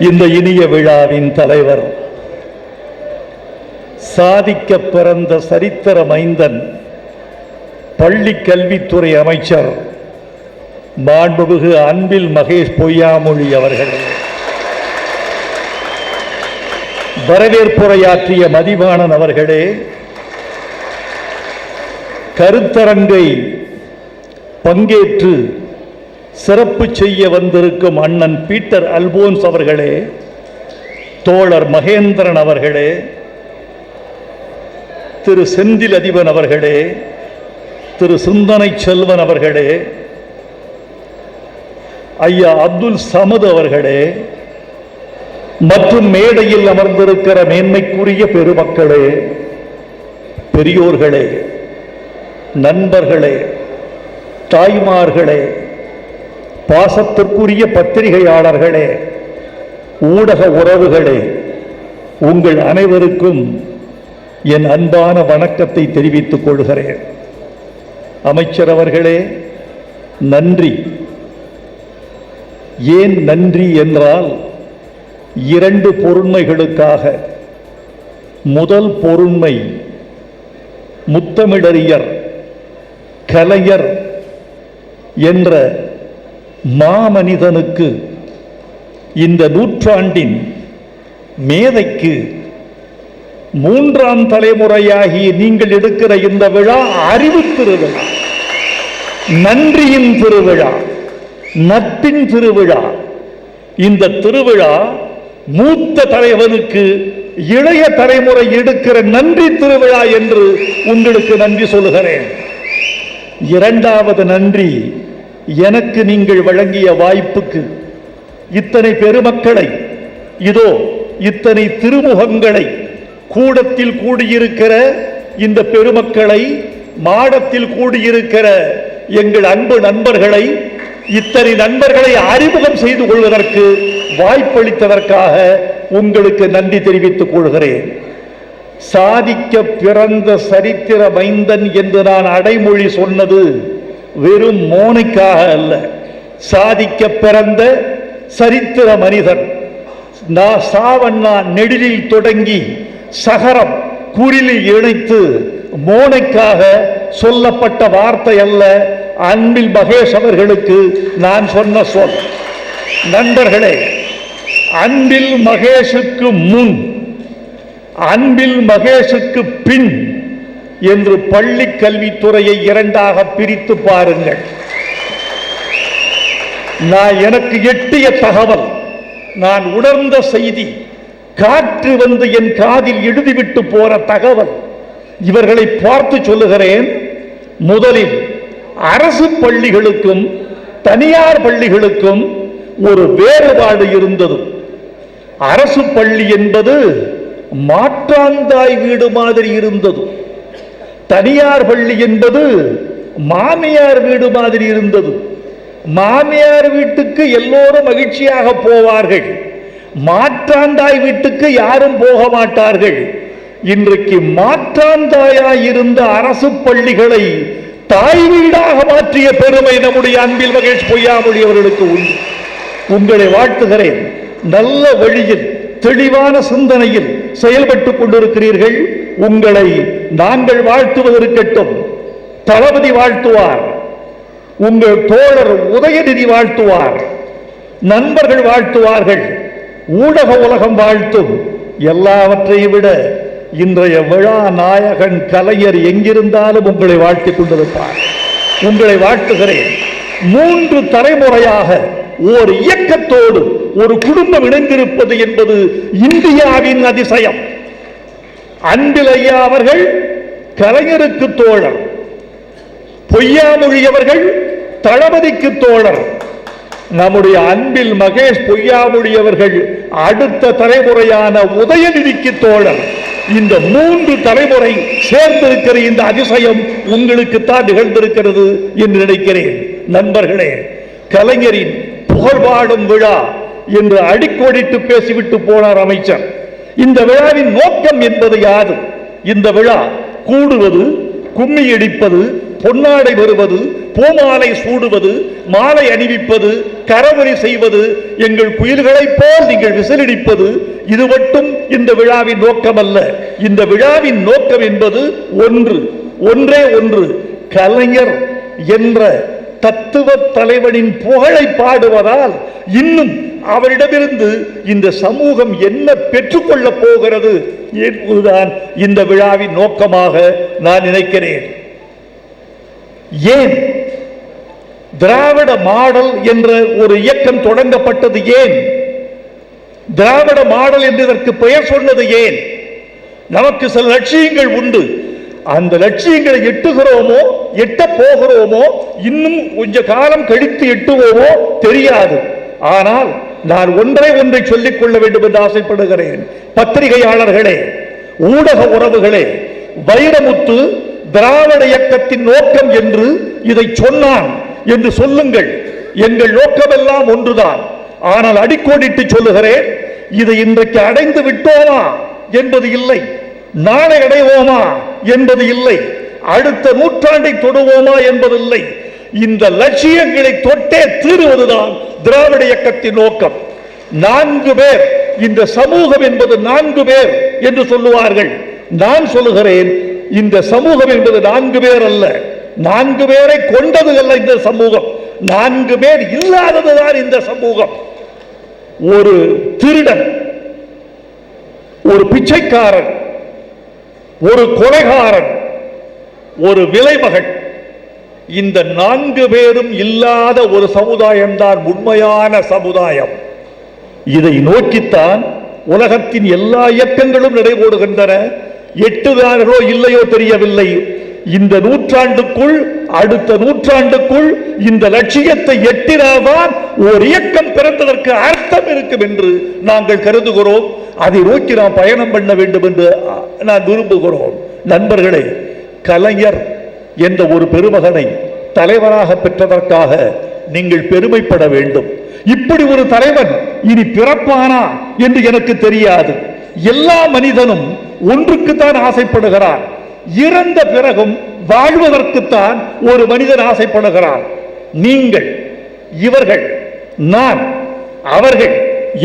இந்த இனிய விழாவின் தலைவர் சாதிக்க பிறந்த சரித்திர மைந்தன் பள்ளி கல்வித்துறை அமைச்சர் மாண்புமிகு அன்பில் மகேஷ் பொய்யாமொழி அவர்களே. வரவேற்புரையாற்றிய மதிவாணன் அவர்களே கருத்தரங்கை பங்கேற்று சிறப்பு செய்ய வந்திருக்கும் அண்ணன் பீட்டர் அல்போன்ஸ் அவர்களே தோழர் மகேந்திரன் அவர்களே திரு செந்தில் அதிபன் அவர்களே திரு சிந்தனை செல்வன் அவர்களே ஐயா அப்துல் சமது அவர்களே மற்றும் மேடையில் அமர்ந்திருக்கிற மேன்மைக்குரிய பெருமக்களே பெரியோர்களே நண்பர்களே தாய்மார்களே பாசத்திற்குரிய பத்திரிகையாளர்களே ஊடக உறவுகளே உங்கள் அனைவருக்கும் என் அன்பான வணக்கத்தை தெரிவித்துக் கொள்கிறேன். அமைச்சர் அவர்களே நன்றி. ஏன் நன்றி என்றால் இரண்டு பொருண்மைகளுக்காக. முதல் பொருண்மை முத்தமிழறியர் கலைஞர் என்ற மாமனிதனுக்கு இந்த நூற்றாண்டின் மேதைக்கு மூன்றாம் தலைமுறையாகி நீங்கள் எடுக்கிற இந்த விழா அறிவு திருவிழா நன்றியின் திருவிழா நட்பின் திருவிழா. இந்த திருவிழா மூத்த தலைவனுக்கு இளைய தலைமுறை எடுக்கிற நன்றி திருவிழா என்று உங்களுக்கு நன்றி சொல்லுகிறேன். இரண்டாவது நன்றி எனக்கு நீங்கள் வழங்கிய வாய்ப்புக்கு இத்தனை பெருமக்களை இதோ இத்தனை திருமுகங்களை கூடத்தில் கூடியிருக்கிற இந்த பெருமக்களை மாடத்தில் கூடியிருக்கிற எங்கள் அன்பு நண்பர்களை இத்தனை நண்பர்களை அறிமுகம் செய்து கொள்வதற்கு வாய்ப்பளித்ததற்காக உங்களுக்கு நன்றி தெரிவித்துக் கொள்கிறேன். சாதிக்க பிறந்த சரித்திர மைந்தன் என்று நான் அடைமொழி சொன்னது வெறும் மோனைக்காக அல்ல. சாதிக்க பிறந்த சரித்திர மனிதன் நான் சாவண்ணா நெடிலில் தொடங்கி சகரம் குரிலில் இணைத்து மோனைக்காக சொல்லப்பட்ட வார்த்தை அல்ல. அன்பில் மகேஷ் அவர்களுக்கு நான் சொன்ன சொல். நண்பர்களே அன்பில் மகேஷுக்கு முன் அன்பில் மகேஷுக்கு பின் என்று பள்ளி கல்வித்துறையை இரண்டாக பிரித்து பாருங்கள். நான் எனக்கு எட்டிய தகவல் நான் உணர்ந்த செய்தி காற்று வந்து என் காதில் எழுதிவிட்டு போற தகவல். இவர்களை பார்த்து சொல்லுகிறேன் முதலில் அரசு பள்ளிகளுக்கும் தனியார் பள்ளிகளுக்கும் ஒரு வேறுபாடு இருந்தது. அரசு பள்ளி என்பது மாற்றாந்தாய் வீடு மாதிரி இருந்தது. தனியார் பள்ளி என்பது மாமியார் வீடு மாதிரி இருந்தது. மாமியார் வீட்டுக்கு எல்லோரும் மகிழ்ச்சியாக போவார்கள். மாற்றாந்தாய் வீட்டுக்கு யாரும் போக மாட்டார்கள். இன்றைக்கு மாற்றாந்தாயாய் இருந்த அரசு பள்ளிகளை தாய் வீடாக மாற்றிய பெருமை நம்முடைய அன்பில் மகேஷ் பொய்யாமொழி அவர்களுக்கு உண்டு. உங்களை வாழ்த்துகிறேன். நல்ல வழியில் தெளிவான சிந்தனையில் செயல்பட்டுக் கொண்டிருக்கிறீர்கள். உங்களை நாங்கள் வாழ்த்துவதற்கட்டும் தளபதி வாழ்த்துவார். உங்கள் தோழர் உதயநிதி வாழ்த்துவார். நண்பர்கள் வாழ்த்துவார்கள். ஊடக உலகம் வாழ்த்தும். எல்லாவற்றையும் விட இன்றைய விழா நாயகன் கலைஞர் எங்கிருந்தாலும் உங்களை வாழ்த்திக் கொண்டிருப்பார். உங்களை வாழ்த்துகிறேன். மூன்று தலைமுறையாக ஓர் இயக்கத்தோடு ஒரு குடும்பம் இணைந்திருப்பது என்பது இந்தியாவின் அதிசயம். அன்பில் ஐயா அவர்கள் கலைஞருக்கு தோழர். பொய்யாமொழி அவர்கள் தளபதிக்கு தோழர். நம்முடைய அன்பில் மகேஷ் பொய்யாமொழி அவர்கள் அடுத்த தலைமுறையான உதயநிதிக்கு தோழர். இந்த மூன்று தலைமுறை சேர்ந்திருக்கிற இந்த அதிசயம் உங்களுக்குத்தான் நிகழ்ந்திருக்கிறது என்று நினைக்கிறேன். நண்பர்களே கலைஞரின் புகழ்பாடும் விழா என்று அடிக்கோடிட்டு பேசிவிட்டு போனார் அமைச்சர். இந்த விழாவின் நோக்கம் என்பது யாது? இந்த விழா கூடுவது கும்மி அடிப்பது பொன்னாடை வருவது பூமாலை சூடுவது மாலை அணிவிப்பது கரவரி செய்வது எங்கள் குயில்களைப் போல் நீங்கள் விசிலடிப்பது இது மட்டும் இந்த விழாவின் நோக்கம் அல்ல இந்த விழாவின் நோக்கம் என்பது ஒன்று ஒன்றே ஒன்று கலைஞர் என்ற தத்துவ தலைவனின் புகழை பாடுவதால் இன்னும் அவரிடமிருந்து இந்த சமூகம் என்ன பெற்றுக்கொள்ளப் போகிறது என்பதுதான் இந்த விழாவின் நோக்கமாக நான் நினைக்கிறேன். ஏன்? திராவிட மாடல் என்ற ஒரு இயக்கம் தொடங்கப்பட்டது ஏன்? திராவிட மாடல் என்று இதற்கு பெயர் சொன்னது ஏன்? நமக்கு சில லட்சியங்கள் உண்டு. அந்த லட்சியங்களை எட்டுகிறோமோ எட்ட போகிறோமோ இன்னும் கொஞ்ச காலம் கழித்து எட்டுவோமோ தெரியாது. ஆனால் நான் ஒன்றை ஒன்றை சொல்லிக் கொள்ள வேண்டும் என்று ஆசைப்படுகிறேன். பத்திரிகையாளர்களே ஊடக உறவுகளே வைரமுத்து திராவிட இயக்கத்தின் நோக்கம் என்று இதை சொன்னான் என்று சொல்லுங்கள். எங்கள் நோக்கமெல்லாம் ஒன்றுதான். ஆனால் அடிக்கோடிட்டு சொல்லுகிறேன் இதை இன்றைக்கு அடைந்து விட்டோமா என்பது இல்லை. நாளை அடைவோமா? என்பது இல்லை. அடுத்த நூற்றாண்டை தொடுவோமா என்பதில்லை. இந்த லட்சியங்களை தொட்டே தீருவதுதான் திராவிட இயக்கத்தின் நோக்கம். நான்கு பேர் இந்த சமூகம் என்பது நான்கு பேர் என்று சொல்லுவார்கள். நான் சொல்லுகிறேன் இந்த சமூகம் என்பது நான்கு பேர் அல்ல. நான்கு பேரை கொண்டது அல்ல இந்த சமூகம். நான்கு பேர் இல்லாததுதான் இந்த சமூகம். ஒரு திருடன் ஒரு பிச்சைக்காரன் ஒரு கொலைகாரன் ஒரு விலைமகன் இந்த நான்கு பேரும் இல்லாத ஒரு சமுதாயம்தான் உண்மையான சமுதாயம். இதை நோக்கித்தான் உலகத்தின் எல்லா இயக்கங்களும் நடைபோடுகின்றன. எட்டுதாரரோ இல்லையோ தெரியவில்லை. இந்த நூற்றாண்டுக்குள் அடுத்த நூற்றாண்டுக்குள் இந்த லட்சியத்தை எட்டினால்தான் ஒரு இயக்கம் பிறந்ததற்கு அர்த்தம் இருக்கும் என்று நாங்கள் கருதுகிறோம். அதை நோக்கி நாம் பயணம் பண்ண வேண்டும் என்று நான் விரும்புகிறோம். நண்பர்களே கலைஞர் என்ற ஒரு பெருமகனை தலைவராக பெற்றதற்காக நீங்கள் பெருமைப்பட வேண்டும். இப்படி ஒரு தலைவன் இனி பிறப்பானா என்று எனக்கு தெரியாது. எல்லா மனிதனும் ஒன்றுக்குத்தான் ஆசைப்படுகிறான் இறந்த பிறகும் வாழ்வதற்குத்தான் ஒரு மனிதன் ஆசைப்படுகிறான் நீங்கள் இவர்கள் நான் அவர்கள்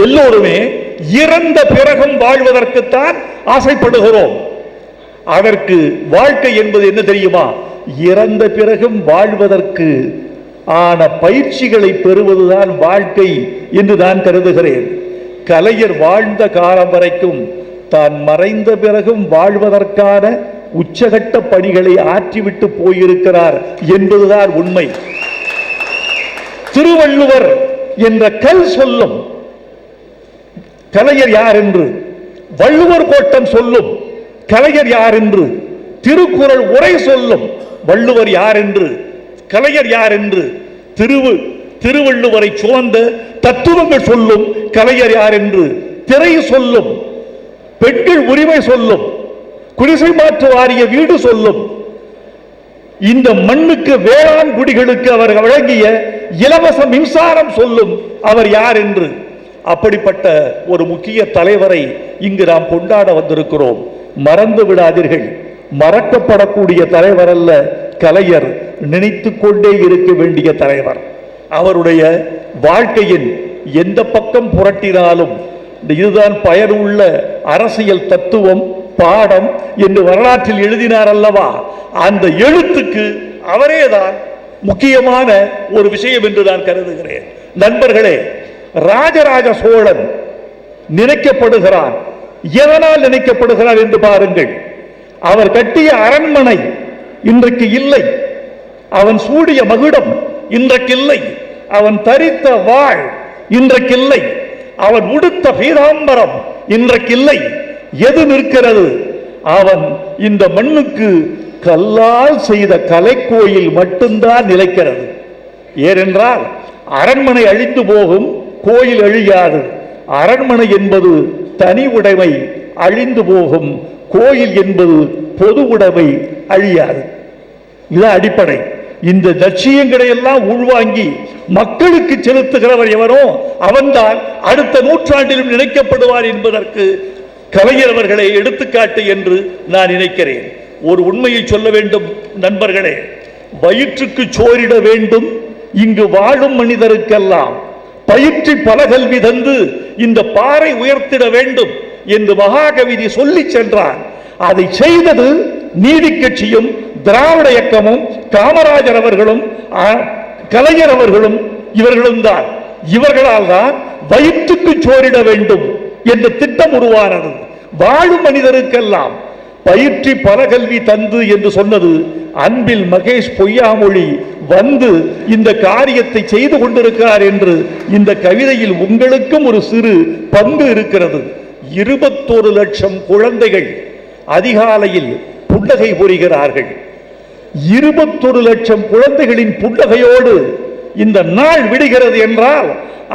எல்லோருமே இறந்த பிறகும் வாழ்வதற்குத்தான் ஆசைப்படுகிறோம். அதற்கு வாழ்க்கை என்பது என்ன தெரியுமா? இறந்த பிறகும் வாழ்வதற்கு ஆன பயிற்சிகளை பெறுவதுதான் வாழ்க்கை என்று நான் கருதுகிறேன். கலைஞர் வாழ்ந்த காலம் வரைக்கும் தான் மறைந்த பிறகும் வாழ்வதற்கான உச்சகட்ட பணிகளை ஆற்றிவிட்டு போயிருக்கிறார் என்பதுதான் உண்மை. திருவள்ளுவர் என்ற கல் சொல்லும் கலைஞர் யார் என்று வள்ளுவர் கோட்டம் சொல்லும். கலைஞர் யார் என்று திருக்குறள் உரை சொல்லும். வள்ளுவர் யார் என்று கலைஞர் யார் என்று திருவு திருவள்ளுவரை சுமந்த தத்துவங்கள் சொல்லும் கலைஞர் யார் என்று திரை சொல்லும். பெண்கள் உரிமை சொல்லும். குடிசை மாற்று வாரிய வீடு சொல்லும். இந்த மண்ணுக்கு வேளாண் குடிகளுக்கு அவர் வழங்கிய இலவச மின்சாரம் சொல்லும். அவர் யார் என்று அப்படிப்பட்ட ஒரு முக்கிய தலைவரை இங்கு நாம் கொண்டாட வந்திருக்கிறோம். மறந்து விடாதீர்கள். மறக்கப்படக்கூடிய தலைவர் அல்ல கலைஞர் நினைத்து கொண்டே இருக்க வேண்டிய தலைவர். அவருடைய வாழ்க்கையின் எந்த பக்கம் புரட்டினாலும் இதுதான் பயனுள்ள அரசியல் தத்துவம் பாடம் என்று வரலாற்றில் எழுதினார் அல்லவா? அந்த எழுத்துக்கு அவரேதான் முக்கியமான ஒரு விஷயம் என்று நான் கருதுகிறேன். நண்பர்களே ராஜராஜ சோழன் நினைக்கப்படுகிறான். எதனால் நினைக்கப்படுகிறார் என்று பாருங்கள். அவர் கட்டிய அரண்மனை இன்றைக்கு இல்லை. அவன் சூடிய மகுடம் இன்றைக்கில்லை அவன் தரித்த வாழ் இன்றைக்கில்லை அவன் உடுத்த பீதாம்பரம் இன்றைக்கில்லை எது நிற்கிறது? அவன் இந்த மண்ணுக்கு கல்லால் செய்த கலைக்கோயில் மட்டும்தான் நிலைக்கிறது. ஏனென்றால் அரண்மனை அழிந்து போகும் கோயில் அழியாது. அரண்மனை என்பது தனி உடைமை அழிந்து போகும். கோயில் என்பது பொது உடைமை அழியாது. இது அடிப்படை. இந்த லட்சியங்களை எல்லாம் உள்வாங்கி மக்களுக்கு செலுத்துகிறவர் எவனோ அவன்தான் அடுத்த நூற்றாண்டிலும் நினைக்கப்படுவார் என்பதற்கு கலைஞர் அவர்களை எடுத்துக்காட்டு என்று நான் நினைக்கிறேன். ஒரு உண்மையை சொல்ல வேண்டும் நண்பர்களே. வயிற்றுக்கு சோரிட வேண்டும். இங்கு வாழும் மனிதருக்கெல்லாம் பயிற்சி பல கல்வி தந்து இந்த பாறை உயர்த்திட வேண்டும் என்று மகாகவிதி சொல்லி சென்றார் அதை செய்தது நீதி கட்சியும் திராவிட இயக்கமும் காமராஜர் அவர்களும் கலைஞர் அவர்களும் இவர்களும் தான். இவர்களால் தான் வயிற்றுக்கு சோரிட வேண்டும் என்ற திட்டம் உருவானது. வாழும் மனிதருக்கெல்லாம் பயிற்சி பல கல்வி தந்து என்று சொன்னது அன்பில் மகேஷ் பொய்யாமொழி வந்து இந்த காரியத்தை செய்து கொண்டிருக்கிறார் என்று இந்த கவிதையில் உங்களுக்கும் ஒரு சிறு பங்கு இருக்கிறது. இருபத்தொரு லட்சம் குழந்தைகள் அதிகாலையில் புன்னகை புரிகிறார்கள். இருபத்தொரு லட்சம் குழந்தைகளின் புன்னகையோடு இந்த நாள் விடுகிறது என்றால்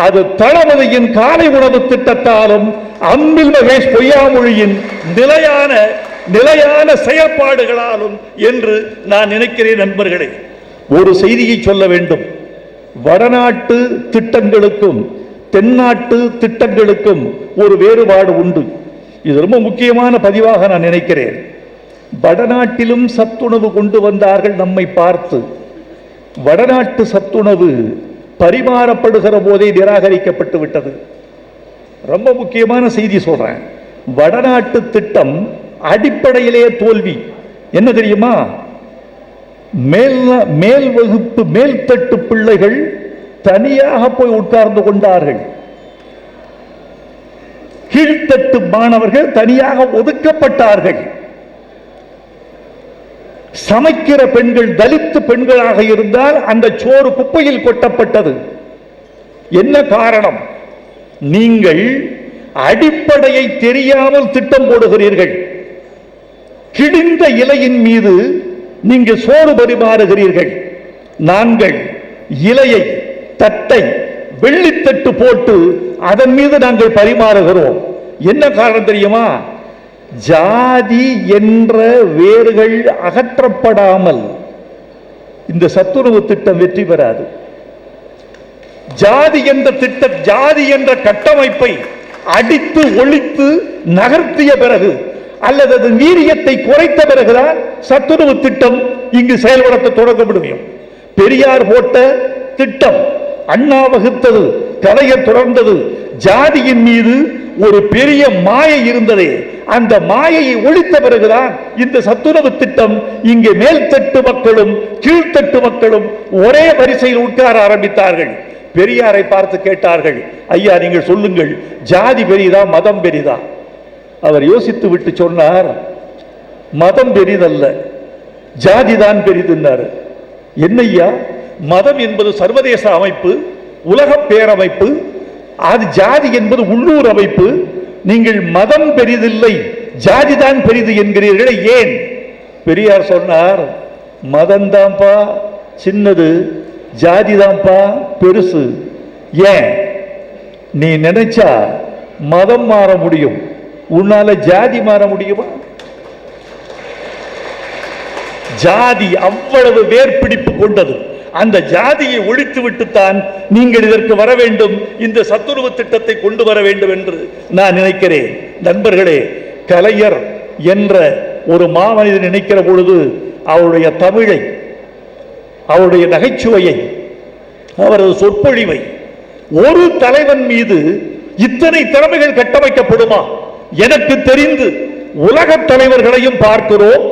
அது தளபதியின் காலை உணவு திட்டத்தாலும் அன்பில் மகேஷ் பொய்யாமொழியின் நிலையான நிலையான செயற்பாடுகளாலும் என்று நான் நினைக்கிறேன் நண்பர்களே. ஒரு செய்தியை சொல்ல வேண்டும். வடநாட்டு திட்டங்களுக்கும் தென்னாட்டு திட்டங்களுக்கும் ஒரு வேறுபாடு உண்டு. இது ரொம்ப முக்கியமான பதிவாக நான் நினைக்கிறேன். வடநாட்டிலும் சத்துணவு கொண்டு வந்தார்கள் நம்மை பார்த்து. வடநாட்டு சத்துணவு பரிமாறப்படுகிற போதே நிராகரிக்கப்பட்டு விட்டது. ரொம்ப முக்கியமான செய்தி சொல்றேன். வடநாட்டு திட்டம் அடிப்படையிலே தோல்வி. என்ன தெரியுமா? மேல் மேல் வகுப்பு மேல்தட்டு பிள்ளைகள் தனியாக போய் உட்கார்ந்து கொண்டார்கள். கீழ்த்தட்டு மாணவர்கள் தனியாக ஒதுக்கப்பட்டார்கள். சமைக்கிற பெண்கள் தலித்து பெண்களாக இருந்தால் அந்த சோறு குப்பையில் கொட்டப்பட்டது. என்ன காரணம்? நீங்கள் அடிப்படையை தெரியாமல் திட்டம் போடுகிறீர்கள். கிழிந்த இலையின் மீது நீங்கள் சோறு பரிமாறுகிறீர்கள். நாங்கள் இலையை தட்டை வெள்ளித்தட்டு போட்டு அதன் மீது நாங்கள் பரிமாறுகிறோம். என்ன காரணம் தெரியுமா? ஜாதி என்ற வேர்கள் அகற்றப்படாமல் இந்த சத்துணவு திட்டம் வெற்றி பெறாது. ஜாதி என்ற திட்ட ஜாதி என்ற கட்டமைப்பை அடித்து ஒழித்து நகர்த்திய பிறகு அல்லது அது வீரியத்தை குறைத்த பிறகுதான் சத்துணவு திட்டம் இங்கு செயல்படுத்த தொடங்க முடியும் பெரியார் போட்ட திட்டம் அண்ணா வகுத்தது கலைஞர் தொடர்ந்தது ஜாதியின் மீது ஒரு பெரிய மாயை இருந்ததே அந்த மாயையை ஒழித்த பிறகுதான் இந்த சத்துணவு திட்டம் இங்கு மேல்தட்டு மக்களும் கீழ்த்தட்டு மக்களும் ஒரே வரிசையில் உட்கார ஆரம்பித்தார்கள். பெரியாரை பார்த்து கேட்டார்கள் ஐயா நீங்கள் சொல்லுங்கள் ஜாதி பெரிதா மதம் பெரிதா? அவர் யோசித்து விட்டு சொன்னார் மதம் பெரிதல்ல ஜாதிதான் பெரிதுன்னார். என்னய்யா மதம் என்பது சர்வதேச அமைப்பு உலக பேரமைப்பு அது ஜாதி என்பது உள்ளூர் அமைப்பு. நீங்கள் மதம் பெரிதில்லை ஜாதிதான் பெரிது என்கிறீர்களே ஏன்? பெரியார் சொன்னார் மதம்தான்ப்பா சின்னது ஜாதிதான்ப்பா பெருசு. ஏன்? நீ நினைச்சா மதம் மாற முடியும். உன்னால ஜாதி மாற முடியுமா? ஜாதி அவ்வளவு வேர்பிடிப்பு கொண்டது. அந்த ஜாதியை ஒழித்து விட்டுத்தான் நீங்கள் இதற்கு வர வேண்டும் இந்த சத்துருவ திட்டத்தை கொண்டு வர வேண்டும் என்று நான் நினைக்கிறேன். நண்பர்களே கலைஞர் என்ற ஒரு மாமனிதன் நினைக்கிற பொழுது அவருடைய தமிழை அவருடைய நகைச்சுவையை அவரது சொற்பொழிவை ஒரு தலைவன் மீது இத்தனை திறமைகள் கட்டமைக்கப்படுமா? எனக்கு தெரிந்து உலக தலைவர்களையும் பார்க்கிறோம்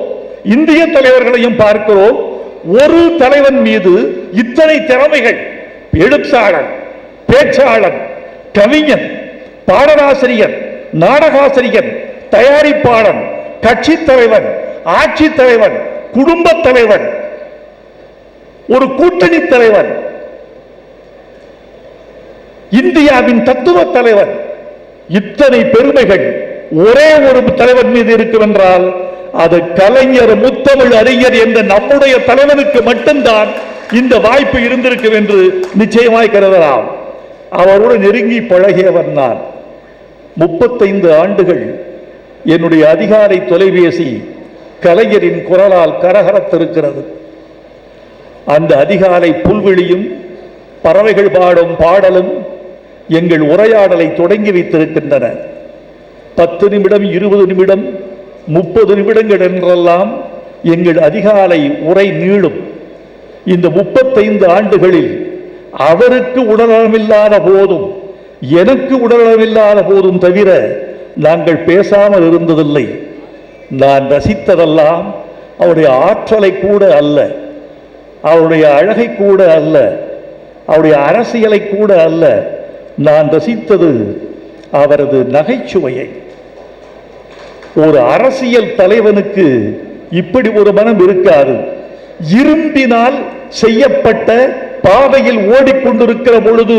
இந்திய தலைவர்களையும் பார்க்கிறோம். ஒரு தலைவன் மீது இத்தனை திறமைகள் எழுத்தாளர் பேச்சாளர் கவிஞன் பாடலாசிரியர் நாடகாசிரியர் தயாரிப்பாளர் கட்சி தலைவன் ஆட்சி தலைவன் குடும்ப தலைவன் ஒரு கூட்டணி தலைவன் இந்தியாவின் தத்துவ தலைவன் இத்தனை பெருமைகள் ஒரே ஒரு தலைவர் மீது இருக்கும் என்றால் அது கலைஞர் முத்தமிழ் அறிஞர் என்ற நம்முடைய தலைவனுக்கு மட்டும்தான் இந்த வாய்ப்பு இருந்திருக்கும் என்று நிச்சயமாய் கருதலாம். அவரோடு நெருங்கி பழகியவர் நான். முப்பத்தைந்து ஆண்டுகள் என்னுடைய அதிகாரை தொலைபேசி கலைஞரின் குரலால் கரகரத்திருக்கிறது. அந்த அதிகாலை புல்வெளியும் பறவைகள் பாடும் பாடலும் எங்கள் உரையாடலை தொடங்கி வைத்திருக்கின்றன. பத்து நிமிடம் இருபது நிமிடம் முப்பது நிமிடங்கள் என்றெல்லாம் எங்கள் அதிகாலை உரை நீளும். இந்த முப்பத்தைந்து ஆண்டுகளில் அவருக்கு உடல்நலமில்லாத போதும் எனக்கு உடல்நலமில்லாத போதும் தவிர நாங்கள் பேசாமல் இருந்ததில்லை. நான் ரசித்ததெல்லாம் அவருடைய ஆற்றலை கூட அல்ல அவருடைய அழகை கூட அல்ல அவருடைய அரசியலை கூட அல்ல. நான் ரசித்தது அவரது நகைச்சுவையை. ஒரு அரசியல் தலைவனுக்கு இப்படி ஒரு மனம் இருக்காது. இரும்பினால் செய்யப்பட்ட பாதையில் ஓடிக்கொண்டிருக்கிற பொழுது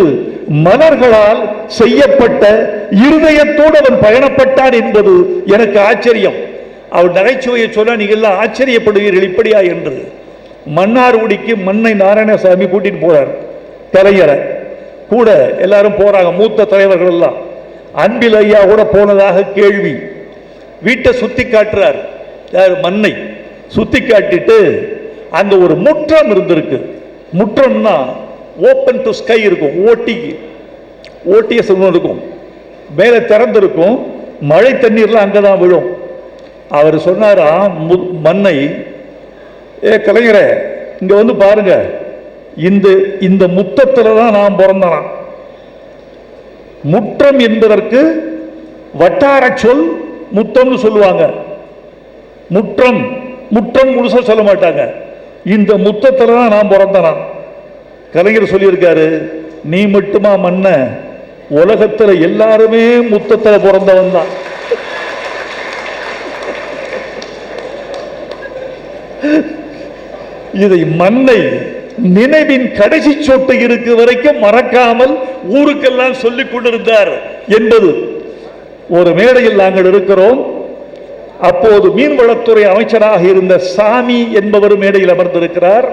மலர்களால் செய்யப்பட்ட இருதயத்தோடு அவன் பயணப்பட்டான் என்பது எனக்கு ஆச்சரியம். அவர் நகைச்சுவையை சொல்ல நீங்கள் எல்லாம் ஆச்சரியப்படுவீர்கள் இப்படியா? என்று. மன்னார்குடிக்கு மண்ணை நாராயணசாமி கூட்டிட்டு போறார். கலைஞரை கூட எல்லாரும் போறாங்க மூத்த தலைவர்கள் எல்லாம். அன்பில் ஐயா கூட போனதாக கேள்வி. வீட்டை சுற்றி காட்டுறார். யார்? மண்ணை சுற்றி காட்டிட்டு அங்கே ஒரு முற்றம் இருந்திருக்கு. முற்றம்னா ஓப்பன் டு ஸ்கை இருக்கும். ஓட்டி ஓட்டிய சொல்லும் இருக்கும். மேலே திறந்திருக்கும். மழை தண்ணீர்லாம் அங்கே தான் விழும். அவர் சொன்னாரா மு- மண்ணை ஏ கலைஞரே இங்கே வந்து பாருங்க. இந்த இந்த முத்தத்தில் தான் நான் பிறந்தனான் முற்றம் என்பதற்கு வட்டார சொல் முத்தம்னு சொல்லுவாங்க. முற்றம் முற்றம் முழுசா சொல்ல மாட்டாங்க. இந்த முத்தத்தில் தான் நான் பிறந்தனா கலைஞர் சொல்லியிருக்காரு நீ மட்டுமா மன்ன? உலகத்தில் எல்லாருமே முத்தத்தில் பிறந்தவன் தான். இதை மண்ணை நினைவின் கடைசி சொட்டு இருக்கு வரைக்கும் மறக்காமல் ஊருக்கெல்லாம் சொல்லிக் கொண்டிருந்தார் என்பது. ஒரு மேடையில் நாங்கள் இருக்கிறோம். அப்போது மீன்வளத்துறை அமைச்சராக இருந்த சாமி என்பவர் மேடையில் அமர்ந்திருக்கிறார்.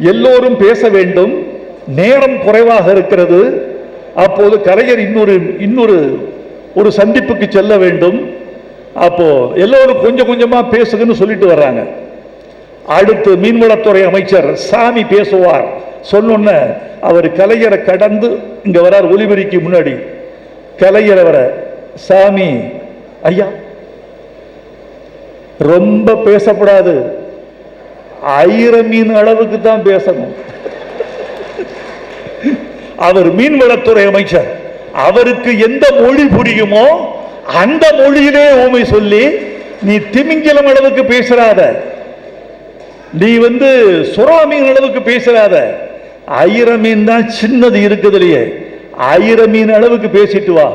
எல்லோரும் பேச வேண்டும். நேரம் குறைவாக இருக்கிறது. அப்போது கலைஞர் இன்னொரு இன்னொரு ஒரு சந்திப்புக்கு செல்ல வேண்டும். அப்போ எல்லோரும் கொஞ்சம் கொஞ்சமாக பேசுங்கன்னு சொல்லிட்டு வர்றாங்க. அடுத்து மீன்வளத்துறை அமைச்சர் சாமி பேசுவார். சொன்னோன்ன அவர் கலைஞரை கடந்து இங்க வரார் ஒலிபெருக்கு முன்னாடி. கலைஞர் சாமி ஐயா ரொம்ப பேசப்படாது. ஆயிரம் மீன் அளவுக்கு தான் பேசணும். அவர் மீன்வளத்துறை அமைச்சர். அவருக்கு எந்த மொழி புரியுமோ அந்த மொழியிலே உமை சொல்லி நீ திமிங்கலம் அளவுக்கு பேசுறாத. நீ வந்து சுறா மீன் அளவுக்கு பேசுறாத. ஆயிரம் மீன் தான் சின்னது இருக்குதுலையே. ஆயிரம் மீன் அளவுக்கு பேசிட்டு வா.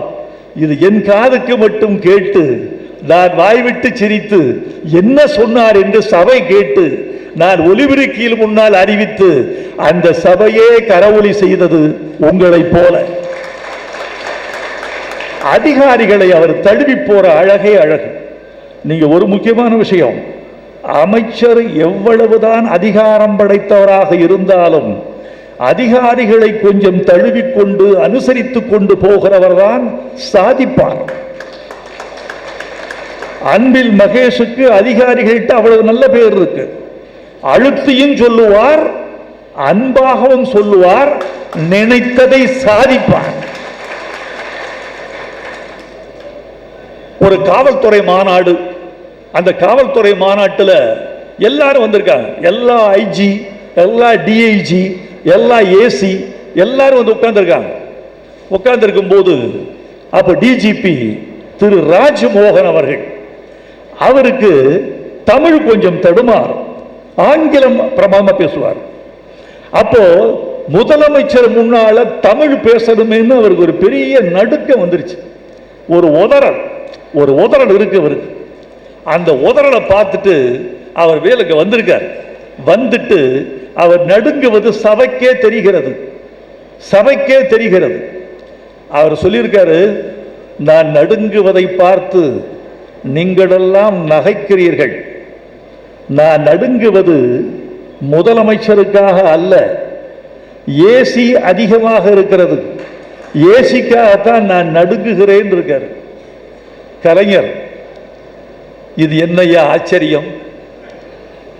இது என் காதுக்கு மட்டும் கேட்டு நான் வாய்விட்டு சிரித்து என்ன சொன்னார் என்று சபை கேட்டு நான் ஒலிபெருக்கியில் முன்னால் அறிவித்து அந்த சபையே கரவொலி செய்தது உங்களைப் போல. அதிகாரிகளை அவர் தழுவி போற அழகே அழகு. நீங்க ஒரு முக்கியமான விஷயம் அமைச்சர் எவ்வளவுதான் அதிகாரம் படைத்தவராக இருந்தாலும் அதிகாரிகளை கொஞ்சம் தழுவிக்கொண்டு அனுசரித்து கொண்டு போகிறவர்தான் சாதிப்பார் அன்பில் மகேஷுக்கு அதிகாரிகள்கிட்ட அவ்வளவு நல்ல பேர் இருக்கு. அழுத்தியும் சொல்லுவார் அன்பாகவும் சொல்லுவார் நினைத்ததை சாதிப்பார் ஒரு காவல்துறை மாநாடு அந்த காவல்துறை மாநாட்டில் எல்லாரும் வந்திருக்காங்க. எல்லா ஐஜி எல்லா டிஐஜி எல்லா ஏசி எல்லாரும் வந்து உட்காந்துருக்காங்க உட்காந்துருக்கும் போது அப்போ டிஜிபி திரு ராஜ்மோகன் அவர்கள் அவருக்கு தமிழ் கொஞ்சம் தடுமாறும் ஆங்கிலம் பிரமாமா பேசுவார். அப்போ முதலமைச்சர் முன்னால தமிழ் பேசணுமேன்னு அவருக்கு ஒரு பெரிய நடுக்கம் வந்துருச்சு. ஒரு உதறல் ஒரு உதறல் இருக்கு அவருக்கு அந்த உதறலை பார்த்துட்டு அவர் வேலைக்கு வந்திருக்கார். வந்துட்டு அவர் நடுங்குவது சபைக்கே தெரிகிறது. சபைக்கே தெரிகிறது. அவர் சொல்லியிருக்காரு நான் நடுங்குவதை பார்த்து நீங்களெல்லாம் நகைக்கிறீர்கள். நான் நடுங்குவது முதலமைச்சருக்காக அல்ல. ஏசி அதிகமாக இருக்கிறது. ஏசிக்காகத்தான் நான் நடுங்குகிறேன் இருக்கார். கலைஞர் இது என்னையா ஆச்சரியம்?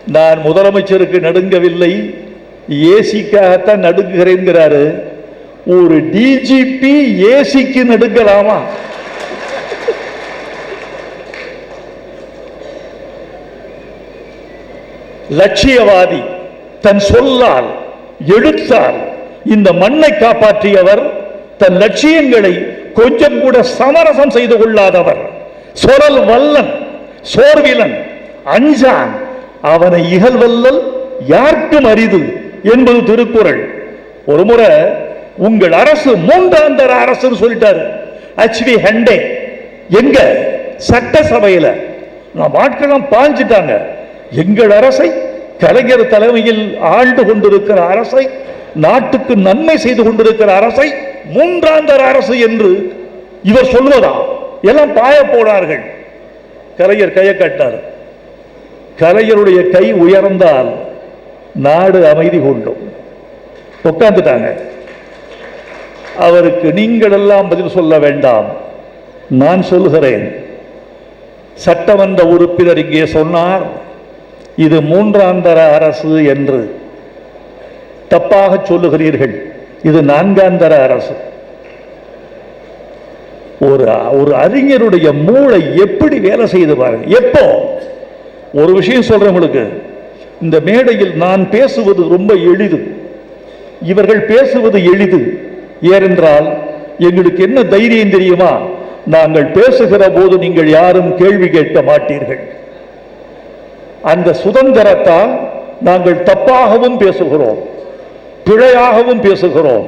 நான் முதலமைச்சருக்கு நடுங்கவில்லை. ஏசிக்காகத்தான் நடுங்குகிறேங்கிறாரு ஒரு டிஜிபி ஏசிக்கு நடுங்கலாமா? லட்சியவாதி தன் சொல்லால் எழுத்தால் இந்த மண்ணை காப்பாற்றியவர் தன் லட்சியங்களை கொஞ்சம் கூட சமரசம் செய்து கொள்ளாதவர். சொரல் வல்லன். சோர்விலன் அஞ்சான் அவனை இகழ்வல்லல் யாருக்கும் அரிது என்பது திருக்குறள். ஒருமுறை உங்கள் அரசு மூன்றாந்தர அரசுன்னு சொல்லிட்டாரு. ஹெச்வி ஹெண்டே எங்க? சட்டசபையில். நான் ஆட்கள்லாம் பாஞ்சிட்டாங்க. எங்கள் அரசை கலைஞர் தலைமையில் ஆண்டு கொண்டிருக்கிற அரசை நாட்டுக்கு நன்மை செய்து கொண்டிருக்கிற அரசை மூன்றாந்தர அரசு என்று இவர் சொல்வதா? எல்லாம் பாய போனார்கள். கலைஞர் கையை கட்டார் கலைஞருடைய கை உயர்ந்தால் நாடு அமைதி கொண்டும். உட்கார்ந்துட்டாங்க. அவருக்கு நீங்கள் எல்லாம் பதில் சொல்ல வேண்டாம். நான் சொல்லுகிறேன். சட்டமன்ற உறுப்பினர் இங்கே சொன்னார் இது மூன்றாந்தர அரசு என்று தப்பாக சொல்லுகிறீர்கள். இது நான்காந்தர அரசு. ஒரு ஒரு அறிஞருடைய மூளை எப்படி வேலை செய்து பாருங்க. எப்போ? ஒரு விஷயம் சொல்றேன் உங்களுக்கு. இந்த மேடையில் நான் பேசுவது ரொம்ப எளிது. இவர்கள் பேசுவது எளிது. ஏனென்றால் எங்களுக்கு என்ன தைரியம் தெரியுமா? நாங்கள் பேசுகிற போது நீங்கள் யாரும் கேள்வி கேட்க மாட்டீர்கள். அந்த சுதந்திரத்தால் நாங்கள் தப்பாகவும் பேசுகிறோம். பிழையாகவும் பேசுகிறோம்.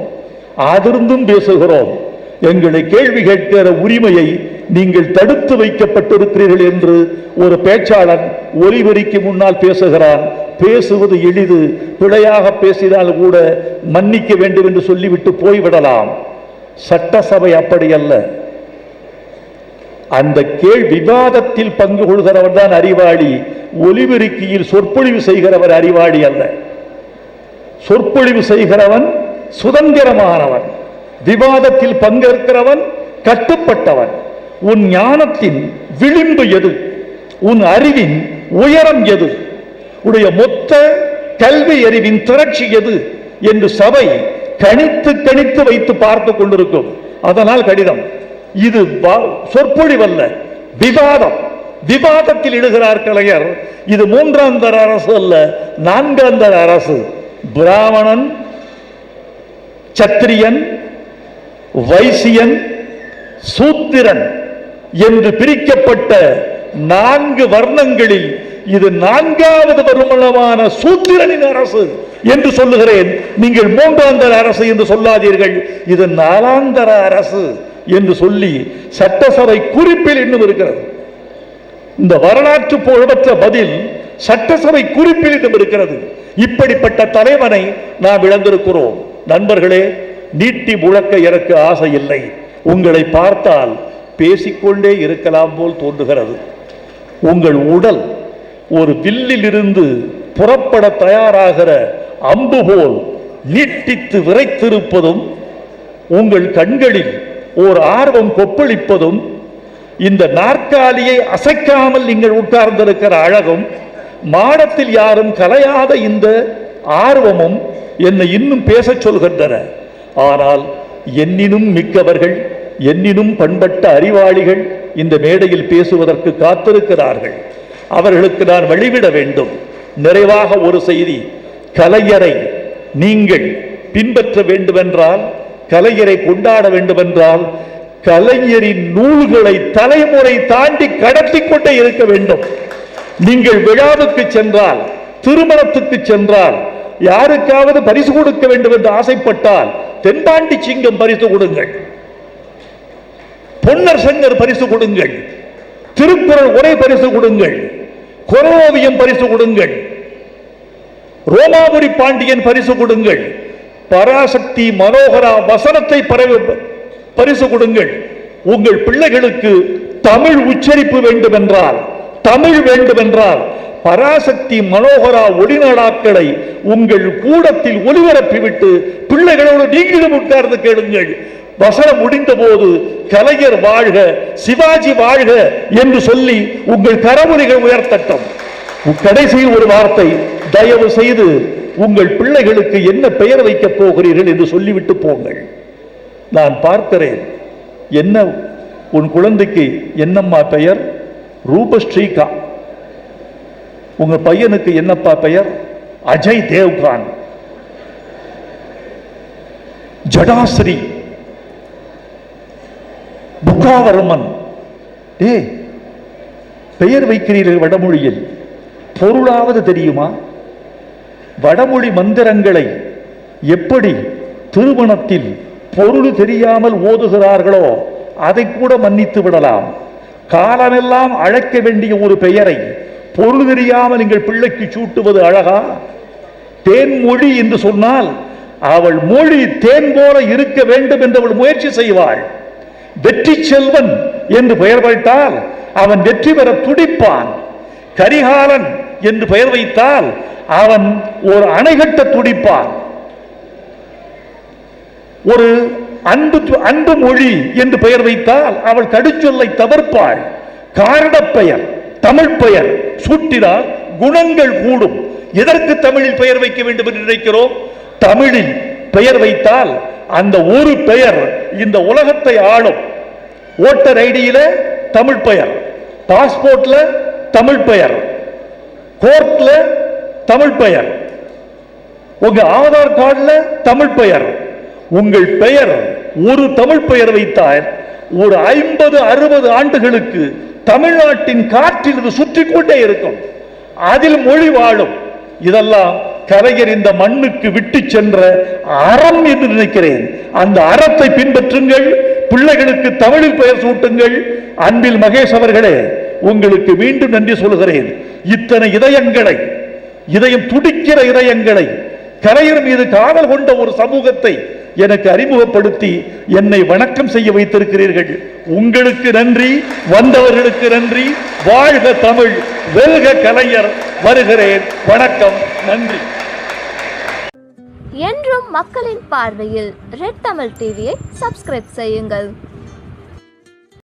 அதிர்ந்தும் பேசுகிறோம். எங்களை கேள்வி கேட்கிற உரிமையை நீங்கள் தடுத்து வைக்கப்பட்டிருக்கிறீர்கள் என்று ஒரு பேச்சாளன் ஒலிபெருக்கி முன்னால் பேசுகிறான். பேசுவது எளிது. பிழையாக பேசினால் கூட மன்னிக்க வேண்டும் என்று சொல்லிவிட்டு போய்விடலாம். சட்டசபை அப்படி அல்ல. அந்த கேள் விவாதத்தில் பங்கு கொள்கிறவர் தான் அறிவாளி. ஒலிபெருக்கியில் சொற்பொழிவு செய்கிறவர் அறிவாளி அல்ல. சொற்பொழிவு செய்கிறவன் சுதந்திரமானவன். விவாதத்தில் பங்கேற்கிறவன் கட்டுப்பட்டவன். உன் ஞானத்தின் விளிம்பு எது? உன் அறிவின் உயரம் எது? உடைய மொத்த கல்வி அறிவின் திரட்சி எது? என்று சபை கணித்து கணித்து வைத்து பார்த்து கொண்டிருக்கும். அதனால் கடிதம். இது சொற்பொழிவல்ல. விவாதம். விவாதத்தில் இடுகிறார் கலைஞர் இது மூன்றாம் தர அரசு அல்ல நான்காம் தர அரசு. பிராமணன் சத்திரியன் வைசியன் சூத்திரன் என்று பிரிக்கப்பட்ட நான்கு வர்ணங்களில் இது நான்காவது வருமானமான சூத்திரனின் அரசு என்று சொல்லுகிறேன். நீங்கள் மூன்றாந்தர அரசு என்று சொல்லாதீர்கள். இது நாலாந்தர அரசு என்று சொல்லி சட்டசபை குறிப்பில் இன்னும் இருக்கிறது இந்த வரலாற்று புகழ்பெற்ற பதில் சட்டசபை குறிப்பில் இன்னும் இருக்கிறது இப்படிப்பட்ட தலைவனை நாம் இழந்திருக்கிறோம். நண்பர்களே நீட்டி முழக்க எனக்கு ஆசை இல்லை. உங்களை பார்த்தால் பேசிக்கொண்டே இருக்கலாம் போல் தோன்றுகிறது. உங்கள் உடல் ஒரு வில்லிலிருந்து புறப்பட தயாராகிற அம்பு போல் நீட்டித்து விரைத்திருப்பதும் உங்கள் கண்களில் ஓர் ஆர்வம் கொப்பளிப்பதும் இந்த நாற்காலியை அசைக்காமல் நீங்கள் உட்கார்ந்திருக்கிற அழகும் மாடத்தில் யாரும் கலையாத இந்த ஆர்வமும் என்னை இன்னும் பேசச் சொல்கின்றன. ஆனால் என்னினும் மிக்கவர்கள் என்னினும் பண்பட்ட அறிவாளிகள் இந்த மேடையில் பேசுவதற்கு காத்திருக்கிறார்கள். அவர்களுக்கு நான் வழிவிட வேண்டும். நிறைவாக ஒரு செய்தி கலையரை நீங்கள் பின்பற்ற வேண்டுமென்றால் கலைஞரை கொண்டாட வேண்டுமென்றால் கலைஞரின் நூல்களை தலைமுறை தாண்டி கடத்தி கொண்டே இருக்க வேண்டும். நீங்கள் விழாவுக்கு சென்றால் திருமணத்துக்கு சென்றால் யாருக்காவது பரிசு கொடுக்க வேண்டும் என்று ஆசைப்பட்டால் தென்பாண்டி சிங்கம் பரிசு கொடுங்கள். பொன்னர் சங்கர் பரிசு கொடுங்கள். திருக்குறள் உரை பரிசு கொடுங்கள். குரோவியம் பரிசு கொடுங்கள். ரோமாபுரி பாண்டியன் பரிசு கொடுங்கள். பராசக்தி மனோகரா வசனத்தை பரிசு கொடுங்கள். உங்கள் பிள்ளைகளுக்கு தமிழ் உச்சரிப்பு வேண்டுமென்றால் தமிழ் வேண்டுமென்றால் பராசக்தி மனோகரா ஒளிநாடாக்களை உங்கள் கூடத்தில் ஒளிபரப்பிவிட்டு பிள்ளைகளோடு நீங்களும் உட்கார்ந்து கேளுங்கள். வசனம் முடிந்த போது கலைஞர் வாழ்க சிவாஜி வாழ்க என்று சொல்லி உங்கள் கரமுறைகள் உயர்த்தட்டும். கடைசியில் ஒரு வார்த்தை தயவு செய்து உங்கள் பிள்ளைகளுக்கு என்ன பெயர் வைக்கப் போகிறீர்கள் என்று சொல்லிவிட்டு போங்கள். நான் பார்க்கிறேன் என்ன உன் குழந்தைக்கு என்னம்மா பெயர்? ரூபஸ்ரீகா. உங்க பையனுக்கு என்னப்பா பெயர்? அஜய் தேவ்கான். ஜடாஸ்ரீ. புக்காவர்மன் ஏ பெயர் வைக்கிறீர்கள் வடமொழியில். பொருளாவது தெரியுமா? வடமொழி மந்திரங்களை எப்படி திருமணத்தில் பொருள் தெரியாமல் ஓதுகிறார்களோ அதை கூட மன்னித்து விடலாம். காலமெல்லாம் அழைக்க வேண்டிய ஒரு பெயரை பொருள் தெரியாமல் நீங்கள் பிள்ளைக்கு சூட்டுவது அழகா? தேன்மொழி என்று சொன்னால் அவள் மொழி தேன் போல இருக்க வேண்டும் என்று அவள் முயற்சி செய்வாள். வெற்றி செல்வன் என்று பெயர் வைத்தால் அவன் வெற்றி பெற துடிப்பான். கரிகாலன் என்று பெயர் வைத்தால் அவன் ஒரு அணைகட்ட துடிப்பான். ஒரு அன்பு அன்பு மொழி என்று பெயர் வைத்தால் அவள் கடுச்சொல்லை தவிர்ப்பாள். காரண பெயர். தமிழ் பெயர் சூட்டினால் குணங்கள் கூடும். எதற்கு தமிழில் பெயர் வைக்க வேண்டும் என்று நினைக்கிறோம்? தமிழில் பெயர் வைத்தால் அந்த ஒரு பெயர் இந்த உலகத்தை ஆளும். ஓட்டர் ஐடியில தமிழ் பெயர் பாஸ்போர்ட்ல தமிழ் பெயர் கோர்ட்ல தமிழ் பெயர் உங்க ஆதார் கார்டில் தமிழ் பெயர். உங்கள் பெயர் ஒரு தமிழ் பெயர் வைத்தால் ஒரு ஐம்பது அறுபது ஆண்டுகளுக்கு தமிழ்நாட்டின் காற்றில் இது சுற்றி கொண்டே இருக்கும். அதில் மொழி வாழும். இதெல்லாம் கலைஞர் இந்த மண்ணுக்கு விட்டு சென்ற அறம் என்று நினைக்கிறேன். அந்த அறத்தை பின்பற்றுங்கள் பிள்ளைகளுக்கு தமிழில் பெயர் சூட்டுங்கள். அன்பில் மகேஷ் அவர்களே உங்களுக்கு மீண்டும் நன்றி சொல்கிறேன் இத்தனை இதயங்களை இதயம் துடிக்கிற இதயங்களை கலைஞர் மீது காதல் கொண்ட ஒரு சமூகத்தை எனக்கு அறிமுகப்படுத்தி என்னை வணக்கம் செய்ய வைத்திருக்கிறீர்கள். உங்களுக்கு நன்றி வந்தவர்களுக்கு நன்றி வாழ்க தமிழ் வெல்க கலைஞர் வருகிறேன். வணக்கம் நன்றி. என்றும் மக்களின் பார்வையில் ரெட் தமிழ் டிவியை சப்ஸ்கிரைப் செய்யுங்கள்.